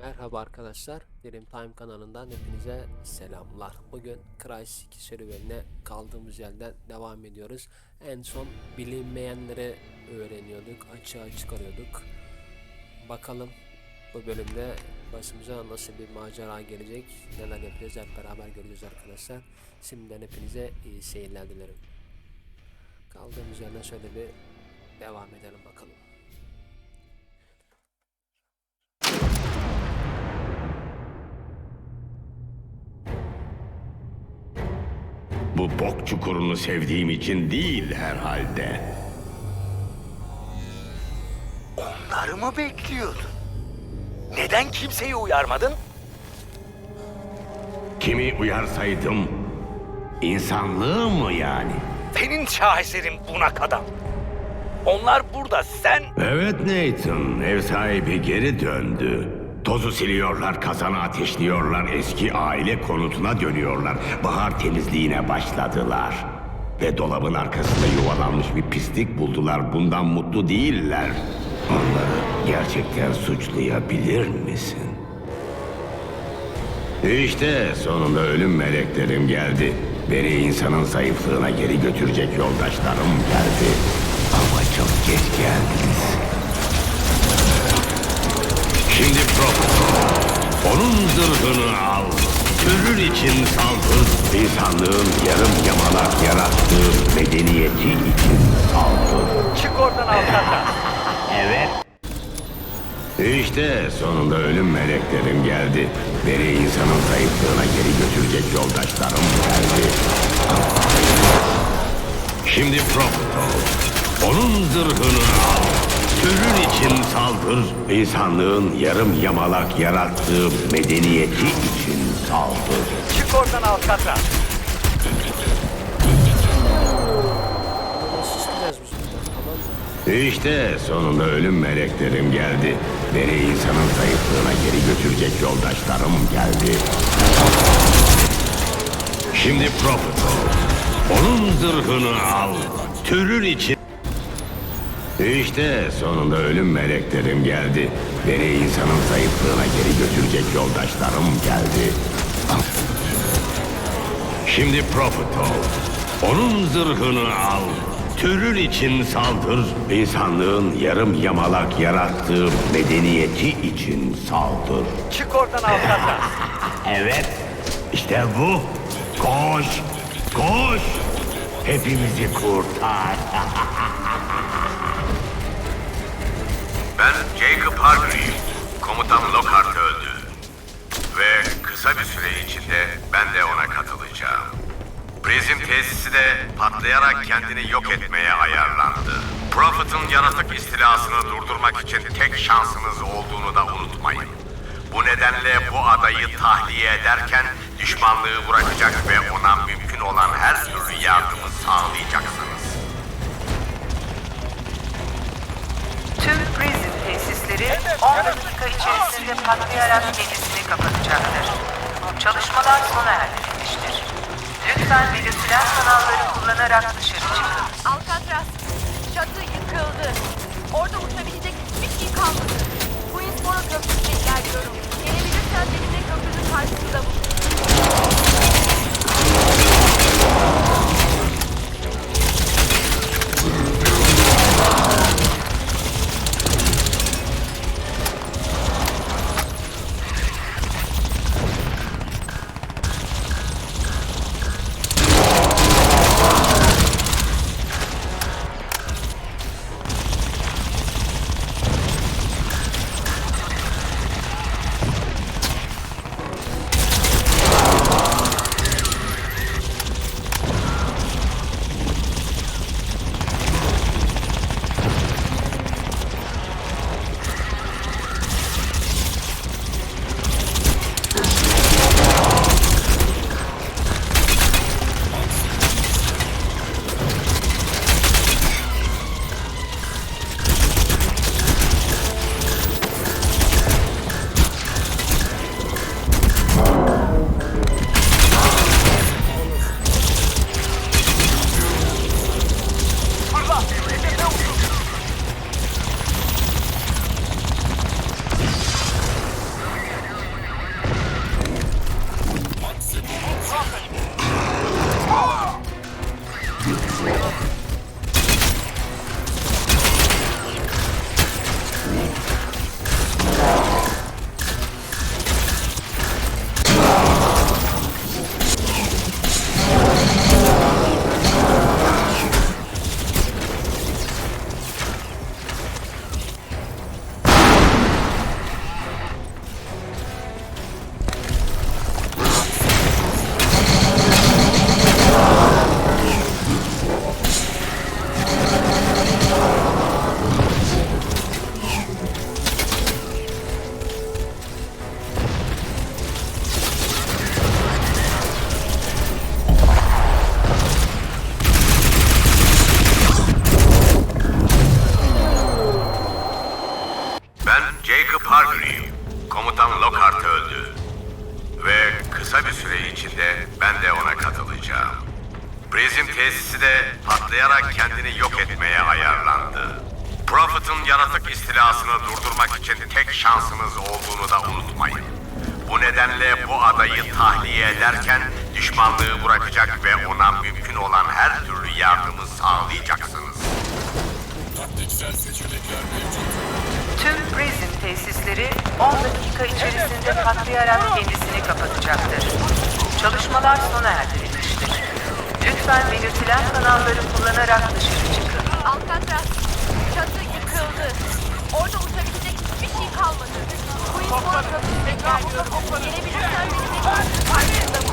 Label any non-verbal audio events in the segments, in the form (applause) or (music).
Merhaba arkadaşlar, Dream Time kanalından hepinize selamlar. Bugün Crysis 2 serüvenine kaldığımız yerden devam ediyoruz. En son bilinmeyenleri öğreniyorduk, açığa çıkarıyorduk. Bakalım bu bölümde başımıza nasıl bir macera gelecek, neler yapacağız hep beraber göreceğiz arkadaşlar. Şimdiden hepinize iyi seyirler dilerim. Kaldığımız yerden şöyle bir devam edelim bakalım. Bu bok çukurunu sevdiğim için değil herhalde. Onları mı bekliyordun? Neden kimseyi uyarmadın? Kimi uyarsaydım, insanlığı mı yani? Senin şaheserin bunak adam. Onlar burada, sen... Evet Nathan, ev sahibi geri döndü. Tozu siliyorlar, kazanı ateşliyorlar, eski aile konutuna dönüyorlar. Bahar temizliğine başladılar. Ve dolabın arkasında yuvalanmış bir pislik buldular. Bundan mutlu değiller. Onları gerçekten suçlayabilir misin? İşte sonunda ölüm meleklerim geldi. Beni insanın zayıflığına geri götürecek yoldaşlarım geldi. Onun zırhını al. Türür için saldır. İnsanlığın yarım yamalak yarattığı medeniyeti için saldır. Çık oradan Alcatraz. Evet. İşte sonunda ölüm meleklerim geldi. Beni insanın zayıflığına geri götürecek yoldaşlarım geldi. Şimdi Prompto, onun zırhını al. Türün için saldır. İnsanlığın yarım yamalak yarattığı medeniyeti için saldır. Çık oradan Alcatraz. İşte sonunda ölüm meleklerim geldi. Beni insanın zayıflığına geri götürecek yoldaşlarım geldi. Şimdi Profesör, onun zırhını al. Türün için... İşte sonunda ölüm meleklerim geldi. Beni insanın zayıflığına geri götürecek yoldaşlarım geldi. Şimdi Profesör, onun zırhını al. Türün için saldır. İnsanlığın yarım yamalak yarattığı medeniyeti için saldır. Çık oradan Alcatraz. (laughs) Evet, işte bu. Koş, koş. Hepimizi kurtar. (laughs) Ben Jacob Hargrave. Komutan Lockhart öldü. Ve kısa bir süre içinde ben de ona katılacağım. Prizm tesisi de patlayarak kendini yok etmeye ayarlandı. Prophet'ın yaratık istilasını durdurmak için tek şansınız olduğunu da unutmayın. Bu nedenle bu adayı tahliye ederken düşmanlığı bırakacak ve ona mümkün olan her türlü yardımı sağlayacaksınız. Tesisleri 10 dakika içerisinde patlayarak kendisini kapatacaktır. Çalışmalar sona erdirilmiştir. Lütfen belirtilen kanalları kullanarak dışarı çıkın. Alcatraz, çatı yıkıldı. Orada uçabilecek hiçbir şey kalmadı. Queensboro köprüsüne ilerliyorum. Gelebilirsen benimle köprünün karşısında bul. Yardımı sağlayacaksınız. Tüm Prism tesisleri 10 dakika içerisinde patlayarak kendisini kapatacaktır. Çalışmalar sona erdirilmiştir. Lütfen belirtilen kanalları kullanarak dışarı çıkın. Alcatraz, çatı yıkıldı. Orada uçabilecek hiçbir şey kalmadı. Queensboro köprüsüne ilerliyorum. Gelebilirsen benimle köprü karşısında bulun.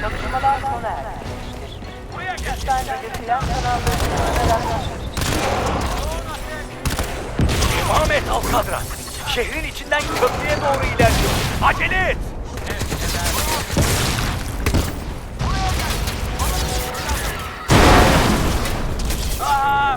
Çalışmalar sona erdirilmiştir. Lütfen belirtilen kanalları kullanarak dışarı çıkın. Devam et Alcatraz. Şehrin içinden köprüye doğru ilerliyor. Acele et. Aa,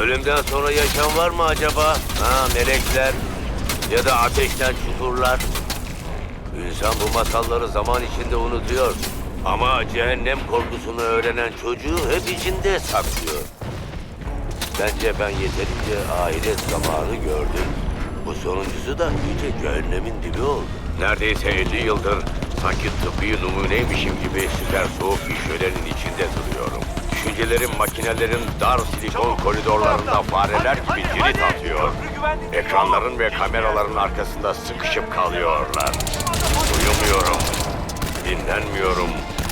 Ölümden sonra yaşam var mı acaba? Ha melekler ya da ateşten çukurlar. İnsan bu masalları zaman içinde unutuyor. Ama cehennem korkusunu öğrenen çocuğu hep içinde saklıyor. Bence ben yeterince ahiret zamanı gördüm. Bu sonuncusu da iyice cehennemin dibi oldu. Neredeyse 50 yıldır sanki tıbbi numuneymişim gibi süper soğuk bir içinde duruyorum. Düşüncelerim makinelerin dar silikon koridorlarında fareler gibi cirit atıyor. Ekranların ve kameraların arkasında sıkışıp kalıyorlar. Uyumuyorum, dinlenmiyorum.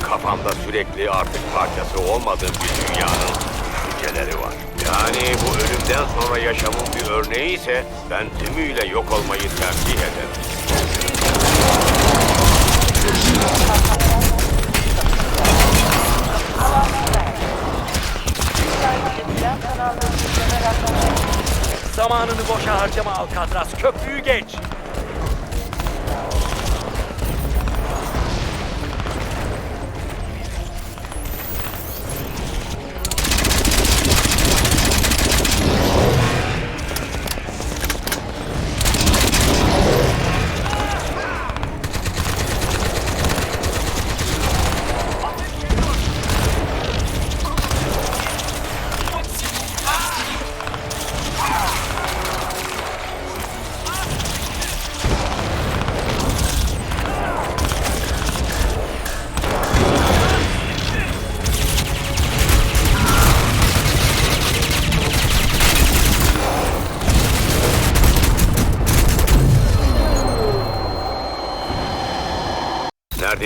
Kafamda sürekli artık parçası olmadığım bir dünyanın düşünceleri var. Yani bu ölümden sonra yaşamın bir örneği ise ben tümüyle yok olmayı tercih ederim. Zamanını boşa harcama Alcatraz. Köprüyü geç.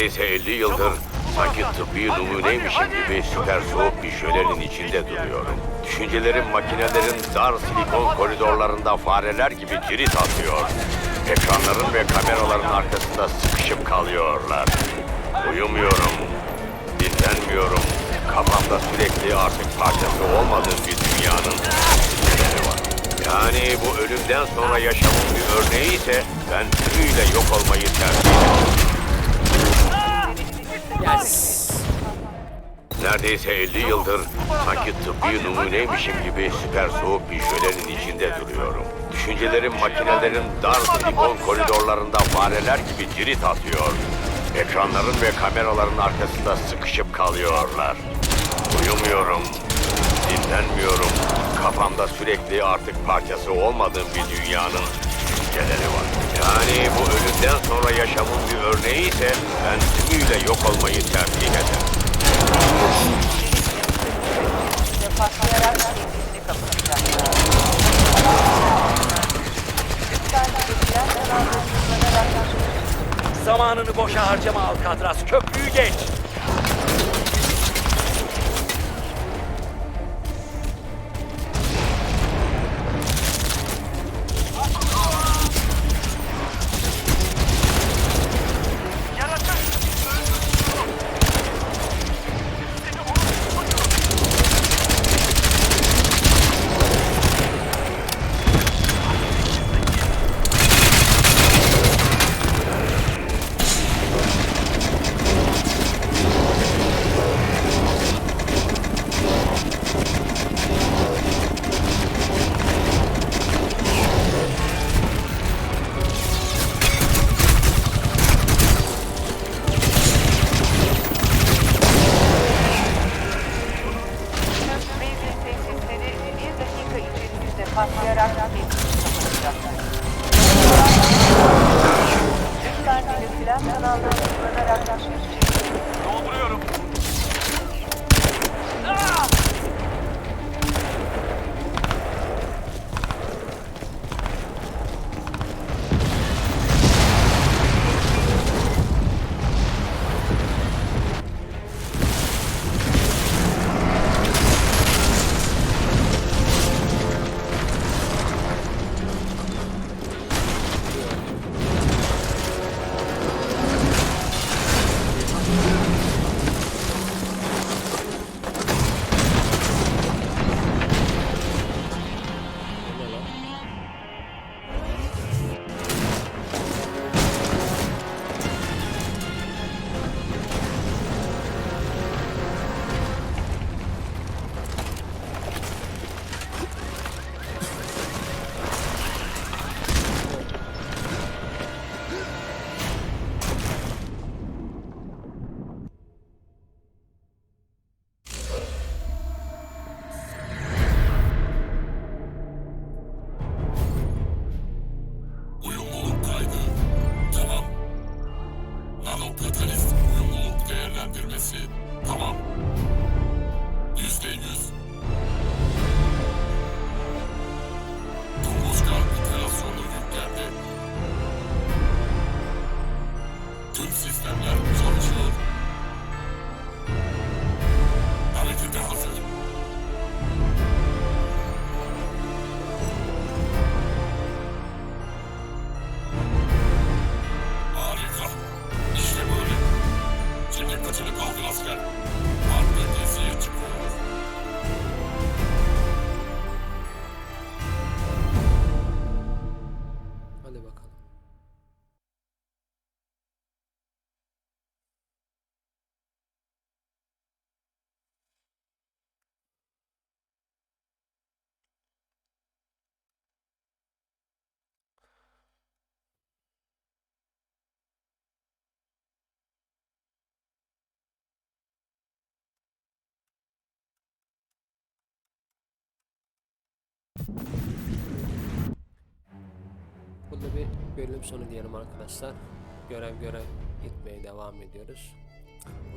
Neredeyse 50 yıldır sanki tıbbi numuneymişim gibi süper soğuk bir şölenin içinde duruyorum. Düşüncelerim makinelerin dar silikon koridorlarında fareler gibi cirit atıyor. Ekranların ve kameraların arkasında sıkışıp kalıyorlar. Uyumuyorum, dinlenmiyorum. Kafamda sürekli artık parçası olmadığım bir dünyanın düşünceleri var. Yani bu ölümden sonra yaşamın bir örneği ise ben tümüyle yok olmayı tercih. Neredeyse 50 yıldır sanki tıbbi numuneymişim gibi süper soğuk bir şölenin içinde duruyorum. Düşüncelerim makinelerin dar silikon koridorlarında fareler gibi cirit atıyor. Ekranların ve kameraların arkasında sıkışıp kalıyorlar. Uyumuyorum, dinlenmiyorum. Kafamda sürekli artık parçası olmadığım bir dünyanın düşünceleri var. Yani bu ölümden sonra yaşamın bir örneği ise ben tümüyle yok olmayı tercih ederim. Zamanını boşa harcama Alcatraz. Köprüyü geç. Bir bölüm sonu diyelim arkadaşlar. Görev görev gitmeye devam ediyoruz.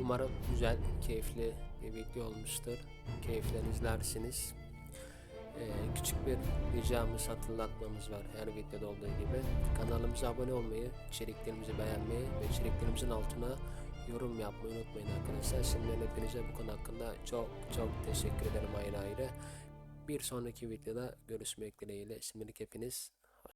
Umarım güzel, keyifli bir video olmuştur. Keyifle izlersiniz. Ee, küçük bir ricamız, hatırlatmamız var her videoda olduğu gibi. Kanalımıza abone olmayı, içeriklerimizi beğenmeyi ve içeriklerimizin altına yorum yapmayı unutmayın arkadaşlar. Şimdiden hepinize bu konu hakkında çok çok teşekkür ederim ayrı ayrı. Bir sonraki videoda görüşmek dileğiyle. Şimdilik hepiniz